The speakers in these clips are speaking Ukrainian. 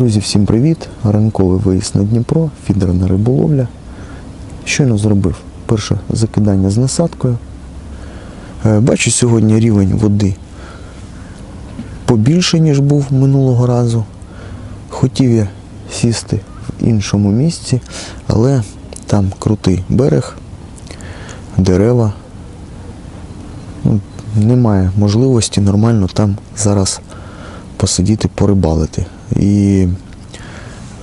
Друзі, всім привіт! Ранковий виїзд на Дніпро, фідерна риболовля. Щойно зробив перше закидання з насадкою. Е, Бачу сьогодні рівень води побільше, ніж був минулого разу. Хотів я сісти в іншому місці, але там крутий берег, дерева. Ну, Немає можливості нормально там зараз посидіти, порибалити. І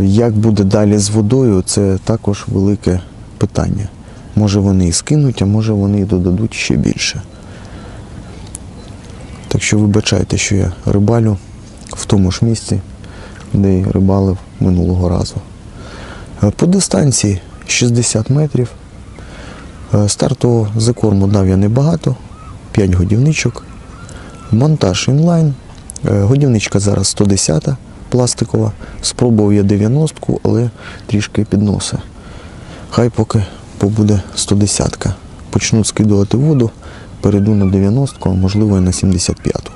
як буде далі з водою, це також велике питання. Може вони і скинуть, а може вони і додадуть ще більше. Так що вибачайте, що я рибалю в тому ж місці, де й рибалив минулого разу. Е, По дистанції 60 метрів. Е, Стартового закорму дав я небагато, 5 годівничок. Монтаж інлайн. Е, Годівничка зараз 110 пластикова. Спробував я 90-ку, але трішки підноси. Хай поки побуде 110 Почну скидувати воду, перейду на 90-ку, а можливо і на 75-ту.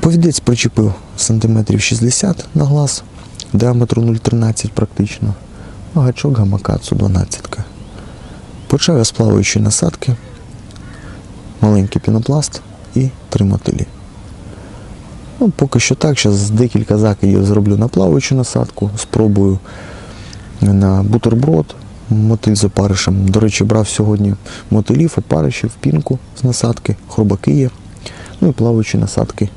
Повідець причепив сантиметрів 60 на глаз, діаметру 0,13 практично, а гачок гамакацу 12. Почав я з плаваючої насадки, маленький пінопласт і три мотилі. Ну, поки що так, зараз декілька закидів зроблю на плаваючу насадку, спробую на бутерброд, мотиль з опаришем. До речі, брав сьогодні мотилів, опаришів, пінку з насадки, хробаки є. Ну і плаваючі насадки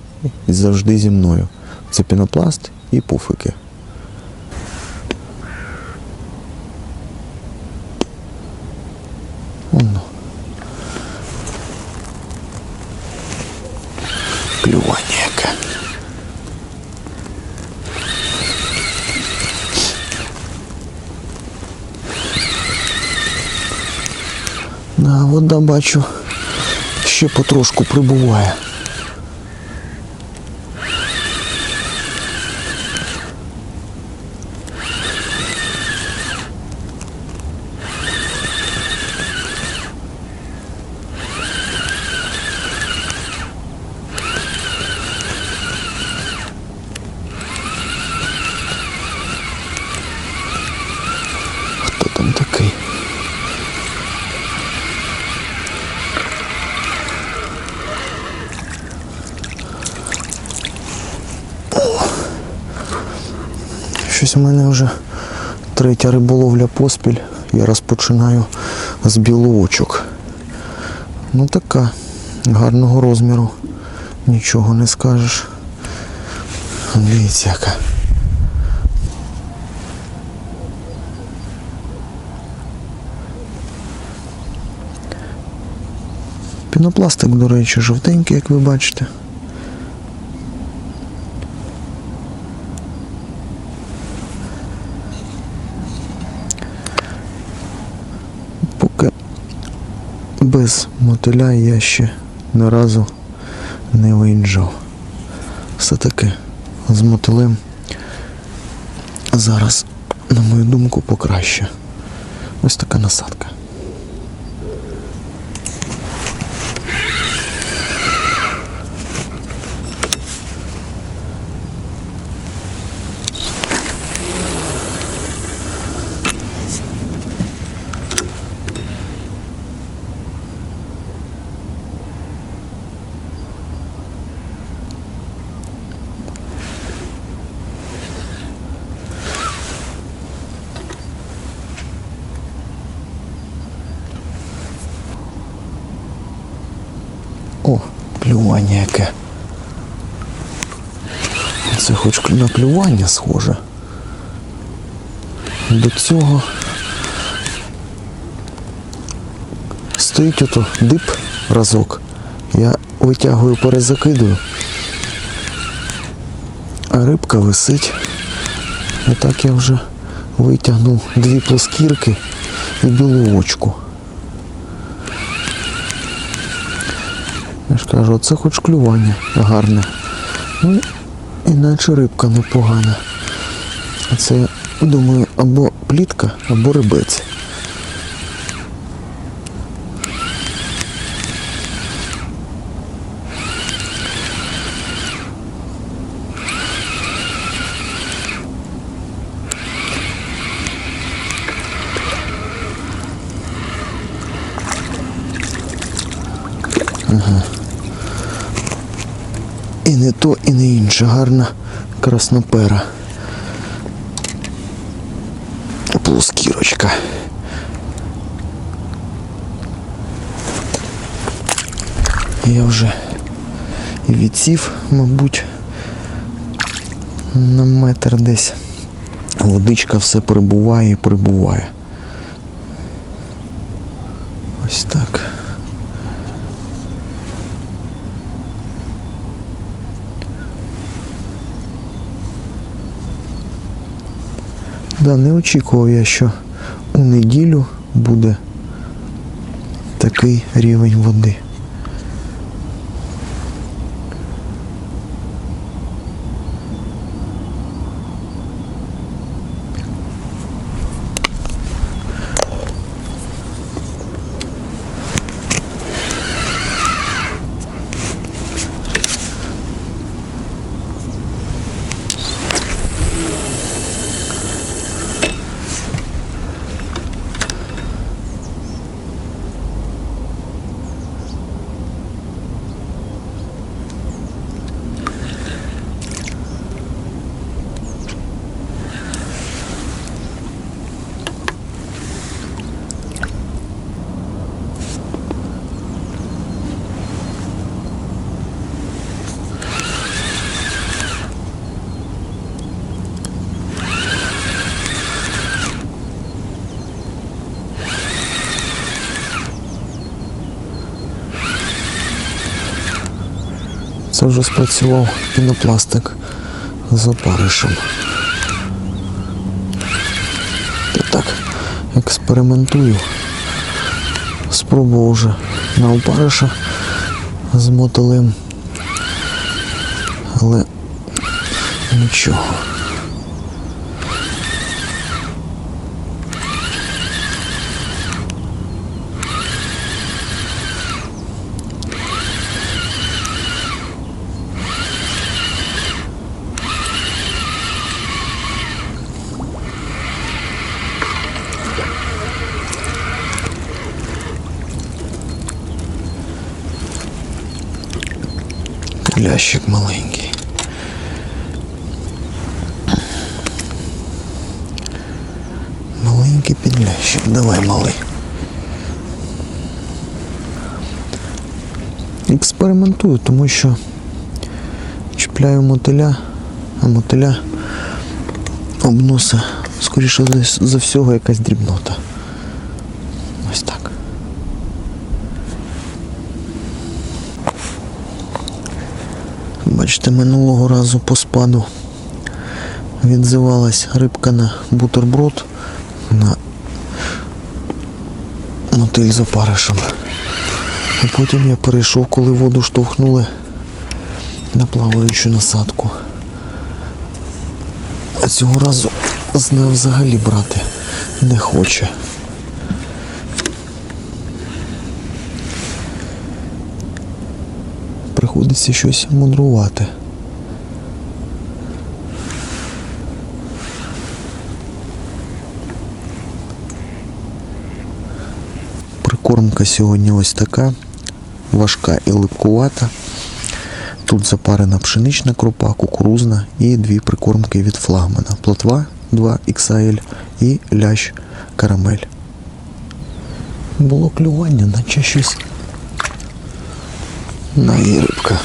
завжди зі мною. Це пінопласт і пуфики. Воно. Клювання яке. Вода бачу, ще потрошку прибуває. Хто там такий? Щось у мене вже третя риболовля поспіль. Я розпочинаю з білочок. Ну така, гарного розміру. Нічого не скажеш. Дивіться яка. Пінопластик, до речі, жовтенький, як ви бачите. Поки без мотиля я ще ні разу не виїжджав. Все-таки з мотилем зараз, на мою думку, покраще. Ось така насадка. О, плювання яке. Хоч на плювання схоже. До цього стоїть ото дип разок. Я витягую, перезакидую. А рибка висить. І так я вже витягнув дві плоскірки і білу очку. Я ж кажу, це хоч клювання гарне. Ну, іначе рибка непогана. А це, думаю, або плітка, або рибець. не то і не інше. Гарна краснопера. Плоскірочка. Я вже відсів, мабуть, на метр десь. Водичка все прибуває і прибуває. Ось так. Да, не очікував я, що у неділю буде такий рівень води. Це вже спрацював пінопластик з опаришем. Я так експериментую. Спробував вже на опариша з мотолем, Але нічого. Лящик маленький. Маленький підлящик. Давай, малий. Експериментую, тому що чіпляю мотиля, а мотиля обноса, скоріше за всього, якась дрібнота. Ось так. Бачите, минулого разу по спаду відзивалась рибка на бутерброд на мотиль з опаришем. А потім я перейшов, коли воду штовхнули на плаваючу насадку. А цього разу з нею взагалі брати не хоче. Приходиться щось мудрувати. Прикормка сьогодні ось така, важка і липкувата. Тут запарена пшенична крупа, кукурузна і дві прикормки від флагмана. Плотва 2 XL і лящ карамель. Було клювання, наче щось на і рибка.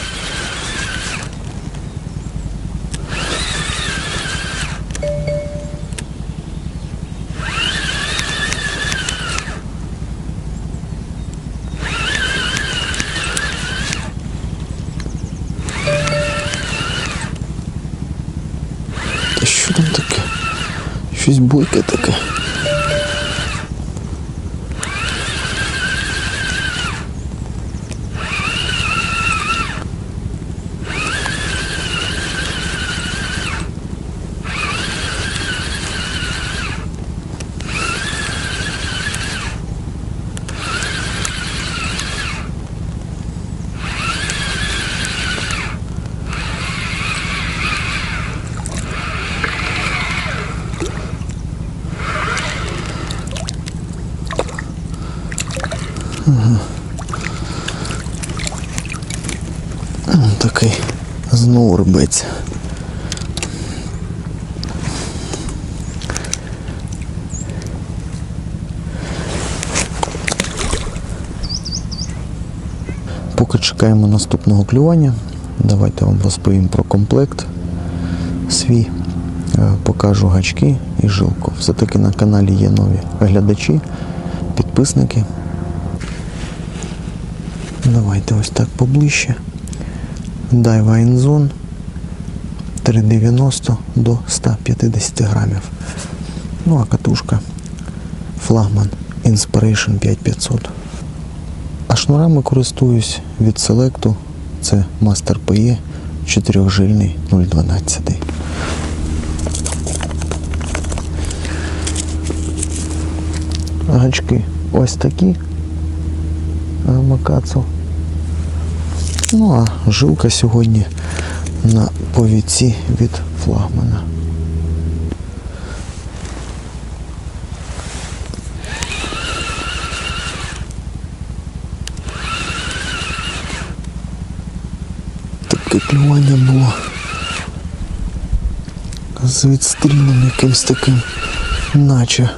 Та що там таке? Щось бойке таке. Знову рибець. Поки чекаємо наступного клювання, давайте вам розповім про комплект свій. Е, Покажу гачки і жилку. Все-таки на каналі є нові глядачі, підписники. Давайте ось так поближче. Дайва Інзон 390 до 150 грамів. Ну а катушка флагман Inspiration 5500. А шнурами користуюсь від селекту. Це Master PE 4жильний 012. Гачки ось такі. Макацу. Ну а жилка сьогодні на повідці від флагмана. Таке клювання було з відстрілом якимсь таким, наче.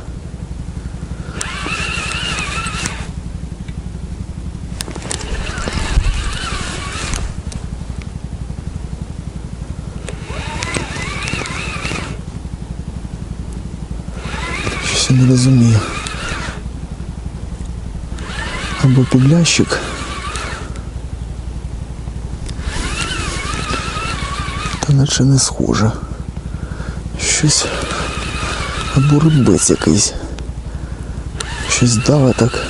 Я не розумію. Або підлящик. Та наче не схоже. Щось. Або рибець якийсь. Щось даве так.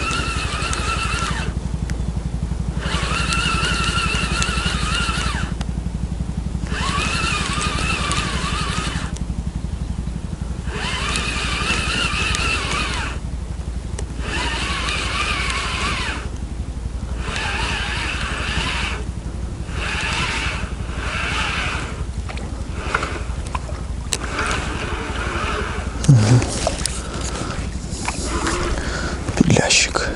Підлящик.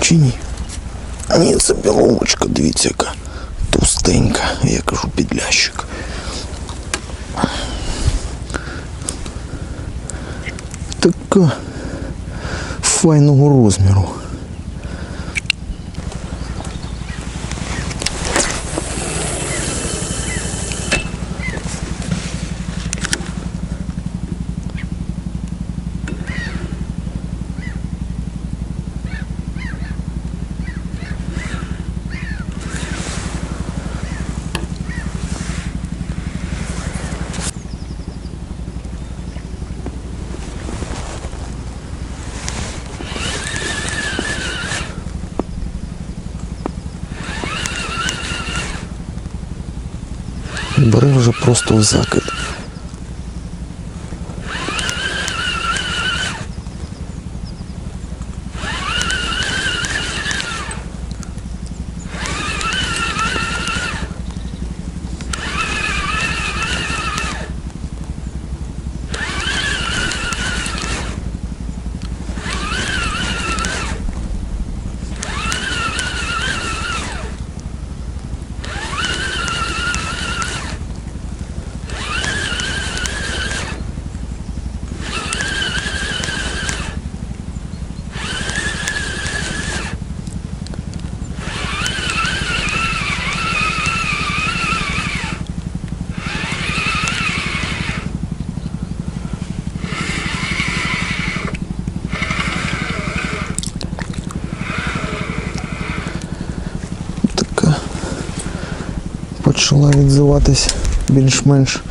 Чи ні? Ні, це біловочка, дивіться, яка товстенька, я кажу підлящик. Така файного розміру. Бери вже просто в закид. Почала відзиватись більш-менш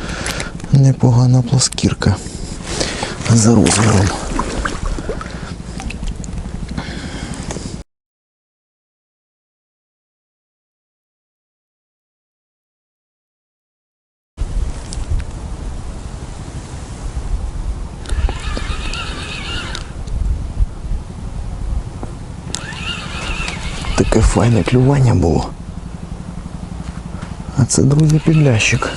непогана плоскірка за розміром. Таке файне клювання було. А це, друзі, підлящик.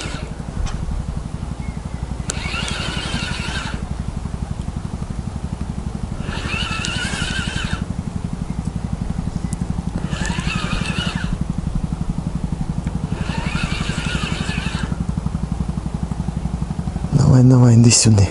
Давай, давай, іди сюди.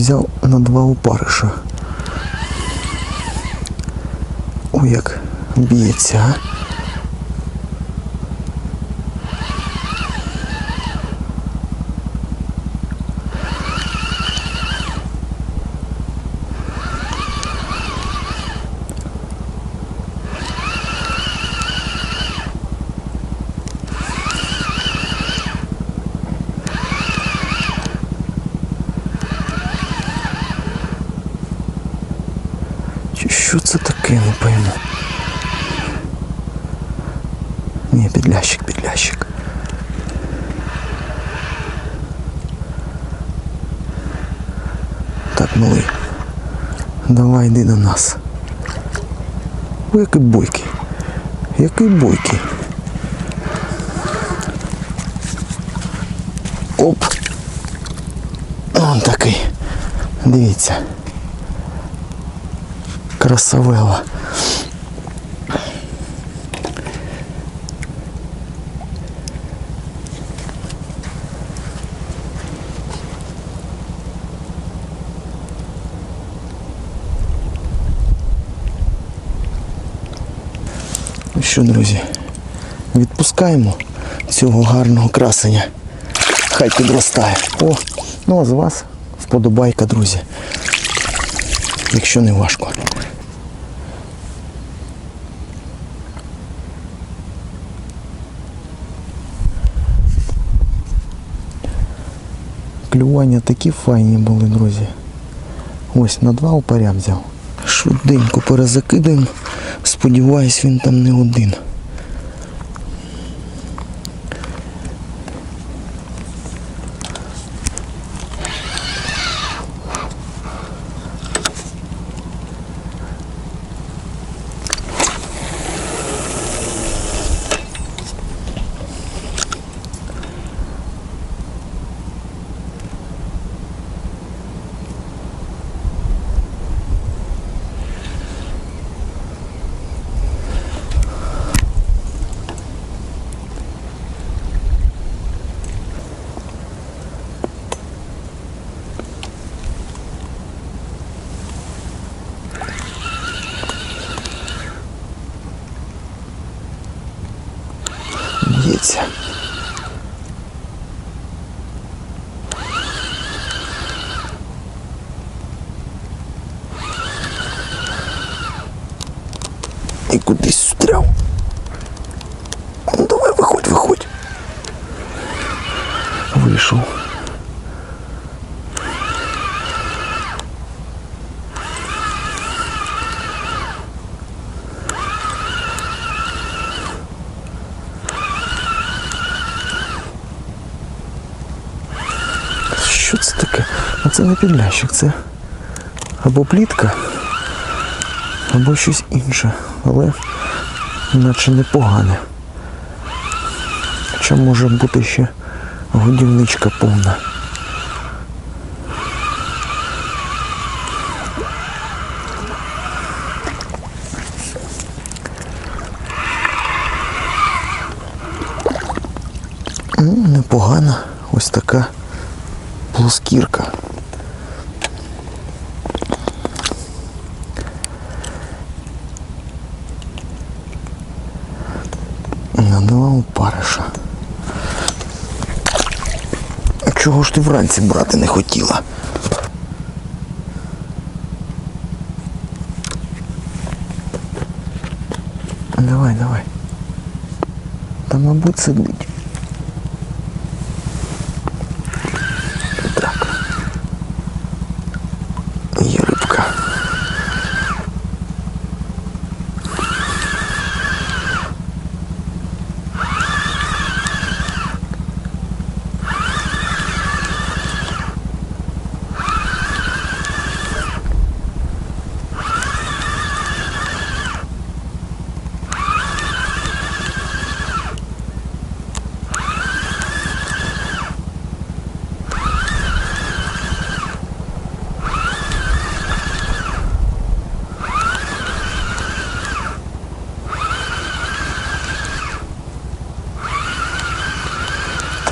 Взяв на два опариша. Ой, як б'ється, а? Давай йди на нас. Ой, який бойкий. Який бойкий. Оп. Он такий. Дивіться. Красавела. Що, друзі, відпускаємо цього гарного красення. Хай підростає. О, ну а з вас вподобайка, друзі. Якщо не важко. Клювання такі файні були, друзі. Ось на два опаря взяв. Швиденько перезакидаємо. Сподіваюсь, він там не один. Б'ється. І кудись стряв. Ну давай виходь, виходь. Вийшов. Що це таке? А це не підлящик, це або плітка, або щось інше, але наче непогане. Хоча може бути ще годівничка повна. Ну, непогана ось така плоскірка. На два опариша. Чого ж ти вранці брати не хотіла? Давай, давай. Та, мабуть, сидить.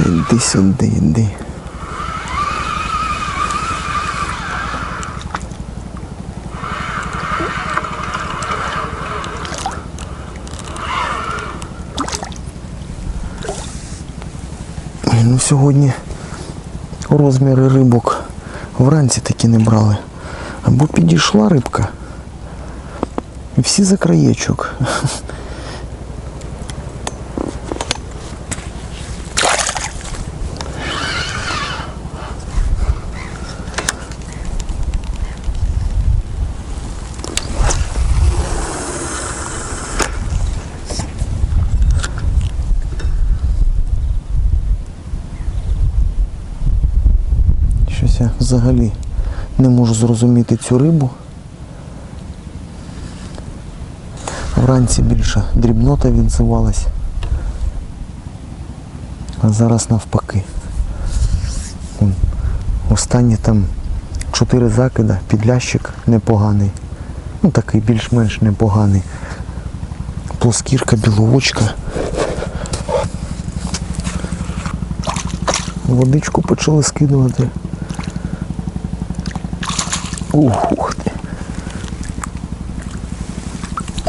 Іди сюди, іди. Ой, Ну сьогодні розміри рибок вранці такі не брали. Або підійшла рибка. І всі за краєчок. Щось взагалі не можу зрозуміти цю рибу. Вранці більше дрібнота відзивалась. А зараз навпаки. Останні там чотири закида, підлящик непоганий. Ну такий більш-менш непоганий. Плоскірка, біловочка. Водичку почали скидувати. Ух, ти.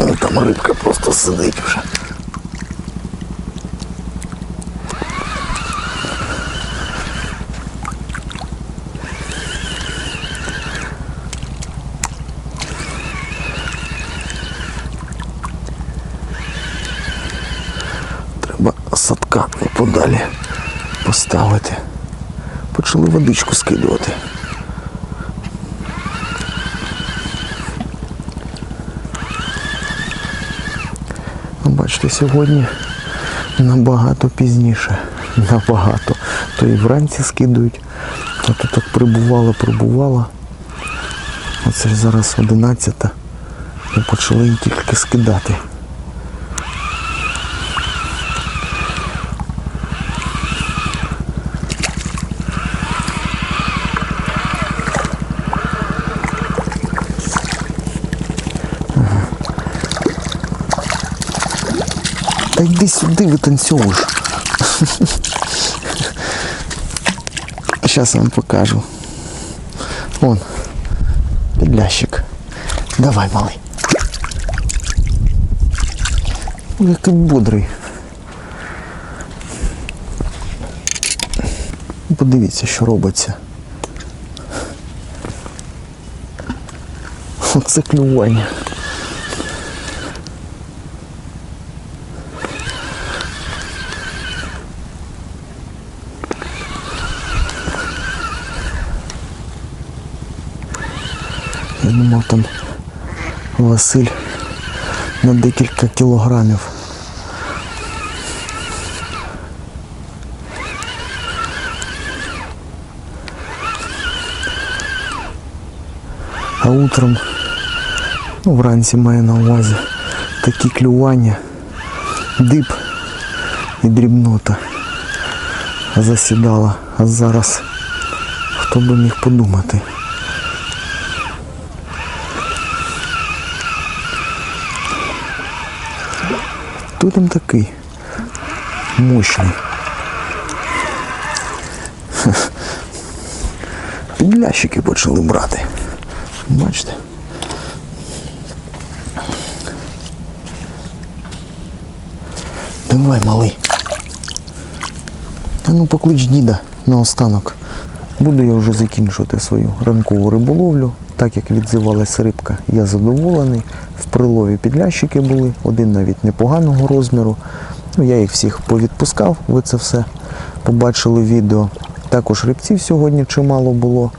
Ну, там рибка просто сидить вже. Треба садка подалі поставити. Почали водичку скидувати. Бачите, сьогодні набагато пізніше. Набагато. То і вранці скидують. А то так прибувало, прибувало. Оце ж зараз 11 і почали її тільки скидати. Та йди сюди, витанцьовуєш. Зараз вам покажу. Вон, підлящик. Давай, малий. Ой, Який бодрий. Подивіться, що робиться. Оце клювання. Думав там Василь на декілька кілограмів. А утром, ну вранці маю на увазі, такі клювання, дип і дрібнота засідала. А зараз хто би міг подумати. Хто там такий? Мощний. Підлящики почали брати. Бачите? Давай, малий. А ну поклич діда наостанок. Буду я вже закінчувати свою ранкову риболовлю. Так як відзивалась рибка, я задоволений. В прилові підлящики були, один навіть непоганого розміру. Ну, я їх всіх повідпускав, ви це все побачили в відео. Також рибців сьогодні чимало було.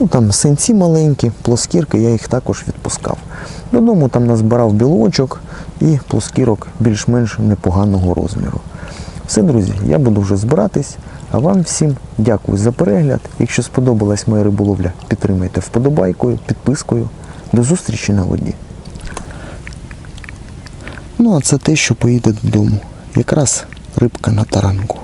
Ну там синці маленькі, плоскірки, я їх також відпускав. Додому там назбирав білочок і плоскірок більш-менш непоганого розміру. Все, друзі, я буду вже збиратись. А вам всім дякую за перегляд. Якщо сподобалась моя риболовля, підтримайте вподобайкою, підпискою. До зустрічі на воді. Ну, а це те, що поїде додому. Якраз рибка на таранку.